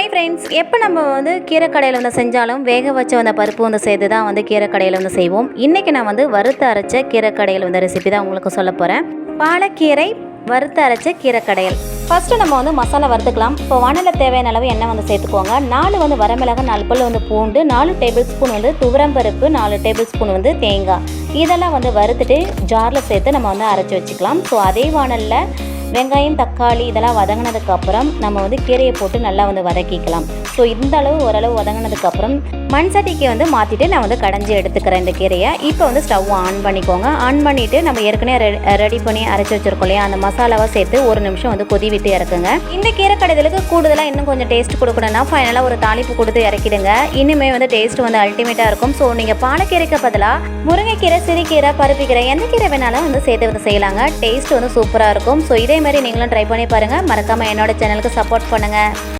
Hi friends எப்போ நம்ம வந்து கீரைக்கடையில் வந்து செஞ்சாலும் வேக வச்ச அந்த பருப்பு வந்து சேர்த்து தான் வந்து கீரைக்கடையில் வந்து செய்வோம். இன்றைக்கி நான் வந்து வறுத்து அரைச்ச கீரைக்கடையில் வந்து ரெசிபி தான் உங்களுக்கு சொல்ல போகிறேன் பாலக்கீரை வறுத்து அரைச்ச கீரைக்கடையல். ஃபஸ்ட்டு நம்ம வந்து மசாலா வறுத்துக்கலாம். இப்போ வானலில் தேவையான அளவு எண்ணெய் வந்து சேர்த்துக்கோங்க. நாலு வந்து வரமிளகாய் நாலு பல் வந்து பூண்டு நாலு டேபிள் ஸ்பூன் வந்து துவரம்பருப்பு நாலு டேபிள் ஸ்பூன் வந்து தேங்காய். இதெல்லாம் வந்து வறுத்துட்டு ஜாரில் சேர்த்து நம்ம வந்து அரைச்சி வச்சுக்கலாம். ஸோ அதே வானலில் வெங்காயம் தக்காளி இதெல்லாம் வதங்கினதுக்கப்புறம் நம்ம வந்து கீரையை போட்டு நல்லா வந்து வதக்கிக்கலாம். ஸோ இந்த அளவு ஓரளவு வதங்கினதுக்கப்புறம் மண் சட்டிக்கு வந்து மாற்றிட்டு நான் வந்து கடைஞ்சி எடுத்துக்கிறேன் இந்த கீரையை. இப்போ வந்து ஸ்டவ் ஆன் பண்ணிக்கோங்க. ஆன் பண்ணிவிட்டு நம்ம ஏற்கனவே ரெடி பண்ணி அரைச்சி வச்சிருக்கோம் இல்லையா? அந்த மசாலாவை சேர்த்து ஒரு நிமிஷம் வந்து கொதி விட்டு இறக்குங்க. இந்த கீரை கடைதலுக்கு கூடுதலாக இன்னும் கொஞ்சம் டேஸ்ட் கொடுக்கணும்னா ஃபைனலாக ஒரு தாளிப்பு கொடுத்து இறக்கிடுங்க. இன்னுமே வந்து டேஸ்ட் வந்து அல்டிமேட்டாக இருக்கும். ஸோ நீங்கள் பாலக்கீரைக்கு பதிலாக முருங்கைக்கீரை சிறுகீரை பருப்பிக்கீரை எந்த கீரை வேணாலும் வந்து சேர்த்து வந்து செய்யலாங்க. டேஸ்ட் வந்து சூப்பராக இருக்கும். ஸோ இதே மாதிரி நீங்களும் ட்ரை பண்ணி பாருங்கள் மறக்காமல் என்னோட சேனலுக்கு சப்போர்ட் பண்ணுங்கள்